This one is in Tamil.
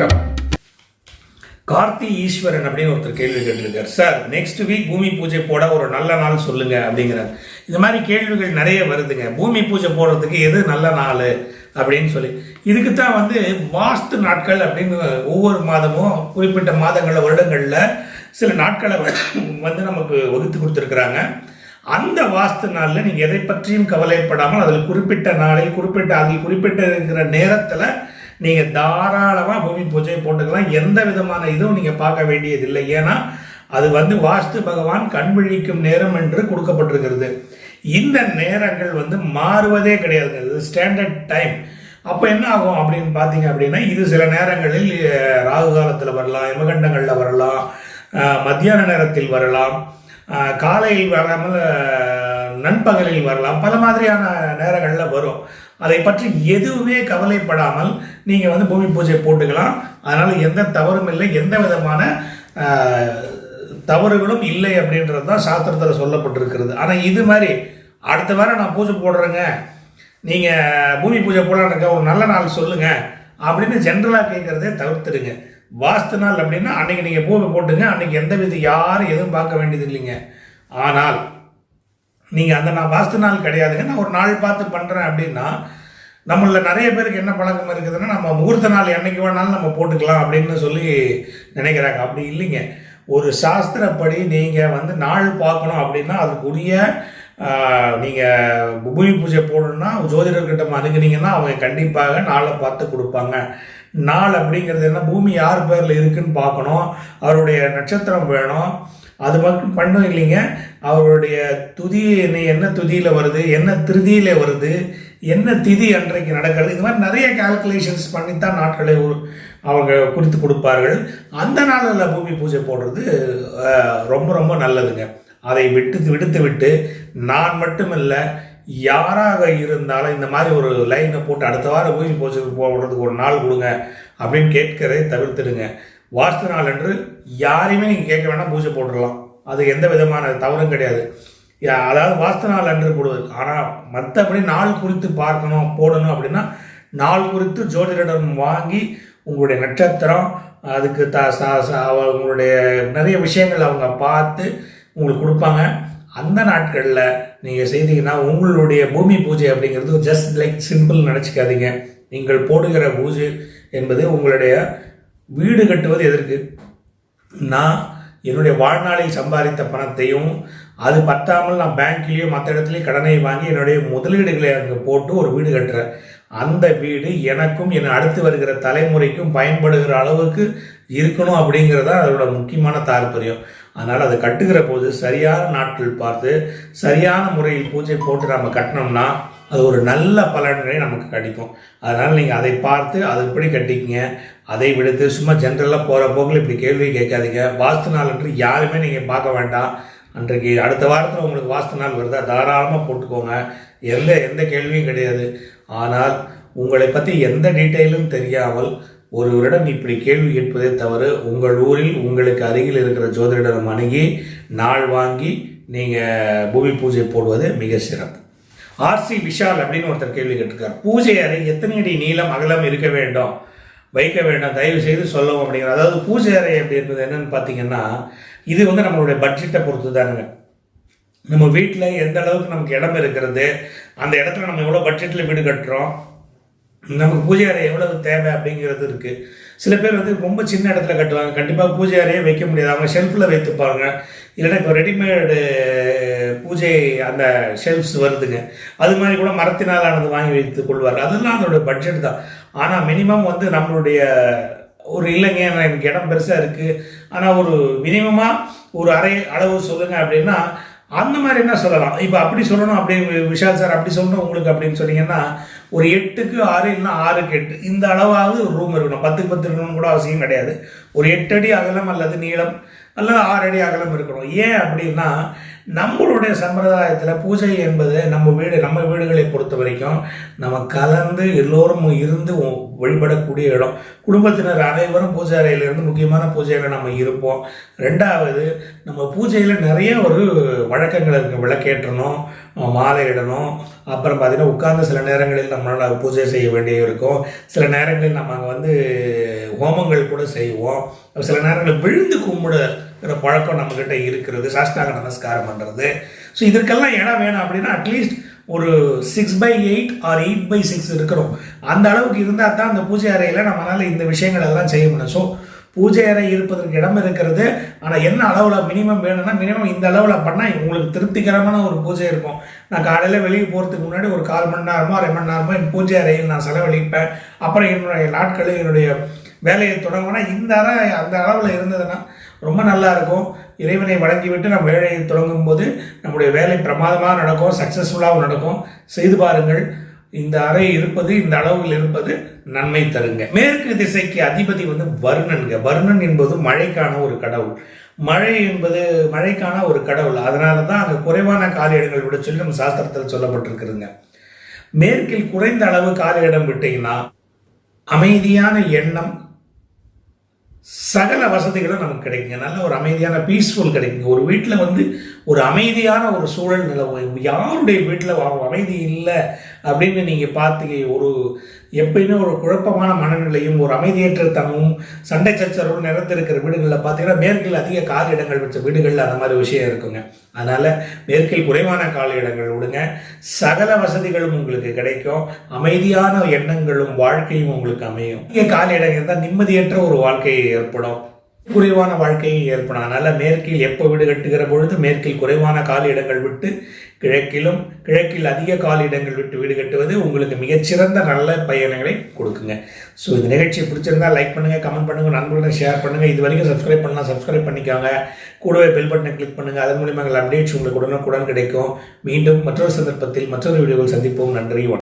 வணக்கம். கார்த்தி ஈஸ்வரன் அப்படின்னு ஒருத்தர் கேள்வி கேட்டிருக்கார். சார் நெக்ஸ்ட் வீக் பூமி பூஜை போட ஒரு நல்ல நாள் சொல்லுங்க அப்படிங்கிறார். இந்த மாதிரி கேள்விகள் நிறைய வருதுங்க. பூமி பூஜை போடுறதுக்கு எது நல்ல நாள்? அப்படின்னு சொல்லி. இதுக்கு தான் வந்து வாஸ்து நாட்கள் அப்படின்னு ஒவ்வொரு மாதமும் குறிப்பிட்ட மாதங்களில் வருடங்களில் சில நாட்களை வந்து நமக்கு வகுத்து கொடுத்துருக்குறாங்க. அந்த வாஸ்து நாளில் நீங்கள் எதை பற்றியும் கவலைப்படாமல் அதில் குறிப்பிட்ட நாளில் குறிப்பிட்ட அதில் குறிப்பிட்ட இருக்கிற நேரத்தில் நீங்கள் தாராளமாக பூமி பூஜை போட்டுக்கலாம். எந்த விதமான இதுவும் நீங்கள் பார்க்க வேண்டியதில்லை. ஏன்னா அது வந்து வாஸ்து பகவான் கண் விழிக்கும் நேரம் என்று கொடுக்கப்பட்டிருக்கிறது. இந்த நேரங்கள் வந்து மாறுவதே கிடையாது. இது ஸ்டாண்டர்ட் டைம் அப்போ என்ன ஆகும் அப்படின்னு பார்த்தீங்க அப்படின்னா இது சில நேரங்களில் ராகு காலத்தில் வரலாம் இமகண்டங்களில் வரலாம் மத்தியான நேரத்தில் வரலாம் காலையில் வராமல் நண்பகலில் வரலாம் பல மாதிரியான நேரங்களில் வரும். அதை பற்றி எதுவுமே கவலைப்படாமல் நீங்கள் வந்து பூமி பூஜை போட்டுக்கலாம். அதனால் எந்த தவறும் இல்லை. எந்த விதமான தவறுகளும் இல்லை அப்படின்றது தான் சாஸ்திரத்தில் சொல்லப்பட்டிருக்கிறது. ஆனால் இது மாதிரி அடுத்த வாரம் நான் பூஜை போடுறேங்க. நீங்கள் பூமி பூஜை போடலான்னு ஒரு நல்ல நாள் சொல்லுங்கள் அப்படின்னு ஜென்ரலாக கேட்குறதே தவிர்த்துடுங்க. வாஸ்து நாள் அப்படின்னா அன்றைக்கி நீங்கள் பூமி போட்டுங்க. அன்றைக்கி எந்த வித யாரும் எதுவும் பார்க்க வேண்டியது இல்லைங்க ஆனால் நீங்கள் அந்த நான் வாஸ்து நாள் கிடையாதுங்க. நான் ஒரு நாள் பார்த்து பண்ணுறேன் அப்படின்னா நம்மளில் நிறைய பேருக்கு என்ன பழக்கம் இருக்குதுன்னா நம்ம முகூர்த்த நாள் என்னைக்கு வேணாலும் நம்ம போட்டுக்கலாம் அப்படின்னு சொல்லி நினைக்கிறாங்க. அப்படி இல்லைங்க. ஒரு சாஸ்திரப்படி நீங்கள் வந்து நாள் பார்க்கணும் அப்படின்னா அதுக்குரிய நீங்கள் பூமி பூஜை போடணும்னா ஜோதிடர்கிட்ட அணுகுனீங்கன்னா அவங்க கண்டிப்பாக நாளை பார்த்து கொடுப்பாங்க. நாள் அப்படிங்கிறது என்ன? பூமி யார் பேரில் இருக்குன்னு பார்க்கணும். அவருடைய நட்சத்திரம் வேணும். அது மட்டும் பண்ணும் இல்லைங்க. அவருடைய துதி என்ன என்ன துதியில் வருது என்ன திருதியில் வருது என்ன திதி அன்றைக்கு நடக்கிறது இது மாதிரி நிறைய கால்குலேஷன்ஸ் பண்ணி தான் நாட்களை உரு- அவங்க குறித்து கொடுப்பார்கள். அந்த நாளில் பூமி பூஜை போடுறது ரொம்ப ரொம்ப நல்லதுங்க. அதை விட்டு விடுத்து விட்டு நான் மட்டுமில்லை யாராக இருந்தாலும் இந்த மாதிரி ஒரு லைனை போட்டு அடுத்த வாரம் பூமி பூஜை போடுறதுக்கு ஒரு நாள் கொடுங்க அப்படின்னு கேட்கிறதை தவிர்த்துடுங்க. வாஸ்து நாள் என்று யாரையுமே நீங்கள் கேட்க வேண்டாம் பூஜை போட்டுடலாம் அது எந்த விதமான தவறும் கிடையாது. அதாவது வாஸ்து நாள் அன்று போடுவது. ஆனால் மற்றபடி நாள் குறித்து பார்க்கணும் போடணும் அப்படின்னா நாள் குறித்து ஜோதிடரிடம் வாங்கி உங்களுடைய நட்சத்திரம் அதுக்கு த உங்களுடைய நிறைய விஷயங்கள் அவங்க பார்த்து உங்களுக்கு கொடுப்பாங்க. அந்த நாட்களில் நீங்கள் செய்தீங்கன்னா உங்களுடைய பூமி பூஜை அப்படிங்கிறது ஜஸ்ட் லைக் சிம்பிள் நினச்சிக்காதீங்க. நீங்கள் போடுகிற பூஜை என்பது உங்களுடைய வீடு கட்டுவது எதற்கு? நான் என்னுடைய வாழ்நாளில் சம்பாதித்த பணத்தையும் அது பத்தாமல் நான் பேங்க்லேயோ மற்ற இடத்துலையும் கடனை வாங்கி என்னுடைய முதலீடுகளை அங்கே போட்டு ஒரு வீடு கட்டுறேன். அந்த வீடு எனக்கும் என் அடுத்து வருகிற தலைமுறைக்கும் பயன்படுகிற அளவுக்கு இருக்கணும் அப்படிங்கிறது தான் அதோட முக்கியமான தாற்பயம். அதனால் அதை கட்டுகிற போது சரியான நாட்கள் பார்த்து சரியான முறையில் பூஜை போட்டு நம்ம கட்டினோம்னா அது ஒரு நல்ல பலன்களை நமக்கு கிடைக்கும். அதனால் நீங்கள் அதை பார்த்து அதை எப்படி கட்டிக்கிங்க. அதை விடுத்து சும்மா ஜென்ரலாக போகிற போக்கில் இப்படி கேள்வி கேட்காதீங்க. வாஸ்து நாள் என்று யாருமே நீங்கள் பார்க்க வேண்டாம். அன்றைக்கு அடுத்த வாரத்தில் உங்களுக்கு வாஸ்து நாள் வருதா? தாராளமாக போட்டுக்கோங்க. எந்த எந்த கேள்வியும் கிடையாது. ஆனால் உங்களை பற்றி எந்த டீட்டெயிலும் தெரியாமல் ஒருவரிடம் இப்படி கேள்வி கேட்பதே தவறு. உங்கள் ஊரில் உங்களுக்கு அருகில் இருக்கிற ஜோதிடரிடம் அணுகி நாள் வாங்கி நீங்கள் பூமி பூஜை போடுவது மிக சிறப்பு. ஆர்சி விஷால் அப்படின்னு ஒருத்தர் கேள்வி கேட்டிருக்கார். பூஜை அறை எத்தனை அடி நீளம் அகலம் இருக்க வேண்டும்? வைக்க வேண்டும். தயவு செய்து சொல்லவும் அப்படிங்கிற அதாவது பூஜை அறை அப்படின்றது என்னன்னு பார்த்தீங்கன்னா இது வந்து நம்மளுடைய பட்ஜெட்டை பொறுத்து தானுங்க நம்ம வீட்டில் எந்த அளவுக்கு நமக்கு இடம் இருக்கிறது அந்த இடத்துல நம்ம எவ்வளோ பட்ஜெட்டில் வீடு கட்டுறோம் நமக்கு பூஜை அறை எவ்வளவு தேவை அப்படிங்கிறது இருக்குது சில பேர் வந்து ரொம்ப சின்ன இடத்துல கட்டுவாங்க. கண்டிப்பாக பூஜை அறையே வைக்க முடியாது. அவங்க ஷெல்ஃபில் வைத்துப்பாங்க இல்லைன்னா இப்போ ரெடிமேடு பூஜை அந்த ஷெல்ஃப்ஸ் வருதுங்க. அது மாதிரி கூட மரத்தினால் ஆனது வாங்கி வைத்து கொள்வார் அதெல்லாம் அதோட பட்ஜெட் தான். ஆனால் மினிமம் வந்து நம்மளுடைய ஒரு இல்லைங்க. எனக்கு இடம் பெருசாக இருக்குது ஆனால் ஒரு மினிமமாக ஒரு அறை அளவு சொல்லுங்கள் அப்படின்னா அந்த மாதிரி என்ன சொல்லலாம்? இப்போ அப்படி சொல்லணும் அப்படி விஷால் சார் அப்படி சொல்லணும் உங்களுக்கு அப்படின்னு சொன்னீங்கன்னா ஒரு எட்டுக்கு ஆறு இல்லைன்னா ஆறுக்கு எட்டு. இந்த அளவாவது ஒரு ரூம் இருக்கணும். பத்துக்கு பத்து இருக்கணும்னு கூட அவசியம் கிடையாது. ஒரு எட்டு அடி அகலம் அல்லது நீளம் அல்லது ஆறு அடி அகலம் இருக்கணும். ஏன் அப்படின்னா நம்மளுடைய சம்பிரதாயத்தில் பூஜை என்பது நம்ம வீடு நம்ம வீடுகளை பொறுத்த வரைக்கும் நம்ம கலந்து எல்லோரும் இருந்து வழிபடக்கூடிய இடம். குடும்பத்தினர் அனைவரும் பூஜை அறையிலிருந்து முக்கியமான பூஜையில் நம்ம இருப்போம். ரெண்டாவது நம்ம பூஜையில் நிறைய ஒரு வழக்கங்கள் இருக்குது விளக்கேற்றணும் மாலையிடணும் அப்புறம் பார்த்திங்கன்னா உட்கார்ந்து சில நேரங்களில் நம்மளால் பூஜை செய்ய வேண்டிய இருக்கும். சில நேரங்களில் நம்ம அங்கே வந்து ஹோமங்கள் கூட செய்வோம். சில நேரங்களில் விழுந்து கும்பிட பழக்கம் நம்மக்கிட்ட இருக்கிறது சாஷ்டாக நமஸ்காரம் பண்ணுறது ஸோ இதற்கெல்லாம் இடம் வேணும் அப்படின்னா அட்லீஸ்ட் ஒரு six by eight or eight by six இருக்கிறோம். அந்த அளவுக்கு இருந்தால் தான் அந்த பூஜை அறையில் நம்மளால் இந்த விஷயங்கள் எல்லாம் செய்ய முடியும். ஸோ பூஜை அறை இருப்பதற்கு இடம் இருக்கிறது. ஆனால் என்ன அளவில் மினிமம் வேணும்னா மினிமம் இந்த அளவில் பண்ணால் உங்களுக்கு திருப்திகரமான ஒரு பூஜை இருக்கும். நான் காலையில் வெளியே போகிறதுக்கு முன்னாடி ஒரு கால் மணி நேரமோ அரை மணி நேரமோ என் பூஜை அறையில் நான் செலவழிப்பேன். அப்புறம் என்னுடைய நாட்களில் என்னுடைய வேலையை தொடங்கினா இந்த அறை அந்த அளவில் இருந்ததுன்னா ரொம்ப நல்லா இருக்கும் இறைவனை வழங்கிவிட்டு நம்ம வேலையை தொடங்கும் போது நம்முடைய வேலை பிரமாதமாக நடக்கும் சக்ஸஸ்ஃபுல்லாகவும் நடக்கும். செய்து பாருங்கள். இந்த அறை இருப்பது இந்த அளவில் இருப்பது நன்மை தருங்க. மேற்கு திசைக்கு அதிபதி வந்து வருணன்க வருணன் என்பது மழைக்கான ஒரு கடவுள். மழை என்பது மழைக்கான ஒரு கடவுள். அதனால தான் அங்கே குறைவான காலியிடங்கள் விட சொல்லி நம்ம சாஸ்திரத்தில் சொல்லப்பட்டிருக்குதுங்க. மேற்கில் குறைந்த அளவு காலியிடம் விட்டீங்கன்னா அமைதியான எண்ணம் சகல வசதிகளும் நமக்கு கிடைக்குங்க. நல்ல ஒரு அமைதியான பீஸ்ஃபுல் கிடைக்குங்க. ஒரு வீட்டில் வந்து ஒரு அமைதியான ஒரு சூழல் நிலவும். யாருடைய வீட்டில் அமைதி இல்லை அப்படின்னு நீங்கள் பார்த்து ஒரு எப்பயுமே ஒரு குழப்பமான மனநிலையும் ஒரு அமைதியற்ற தனமும் சண்டை சச்சரவும் நிறைந்திருக்கிற வீடுகளில் பார்த்தீங்கன்னா மேற்கில் அதிக கால் இடங்கள் வச்ச வீடுகளில் அந்த மாதிரி விஷயம் இருக்குங்க. அதனால் மேற்கில் குறைவான கால இடங்கள் விடுங்க. சகல வசதிகளும் உங்களுக்கு கிடைக்கும். அமைதியான எண்ணங்களும் வாழ்க்கையும் உங்களுக்கு அமையும். இங்கே கால இடம் இருந்தால் நிம்மதியற்ற ஒரு வாழ்க்கை ஏற்படும். குறைவான வாழ்க்கையை ஏற்படும் அதனால் மேற்கில் எப்போ வீடு கட்டுகிற பொழுது மேற்கில் குறைவான கால இடங்கள் விட்டு கிழக்கிலும் கிழக்கில் அதிக கால இடங்கள் விட்டு வீடு கட்டுவது உங்களுக்கு மிகச்சிறந்த நல்ல பயணங்களை கொடுக்குங்க. ஸோ இந்த நிகழ்ச்சியை பிடிச்சிருந்தா லைக் பண்ணுங்கள் கமெண்ட் பண்ணுங்கள் நண்பர்களுடன் ஷேர் பண்ணுங்கள் இது வரைக்கும் சப்ஸ்கிரைப் பண்ணலாம் சப்ஸ்கிரைப் பண்ணிக்கோங்க. கூடவே பெல் பட்டனை கிளிக் பண்ணுங்கள் அதன் மூலியமாக அப்டேட்ஸ் உங்களுக்கு உடனுக்குடன் கிடைக்கும். மீண்டும் மற்றொரு சந்தர்ப்பத்தில் மற்றொரு வீடியோவில் சந்திப்போம். நன்றி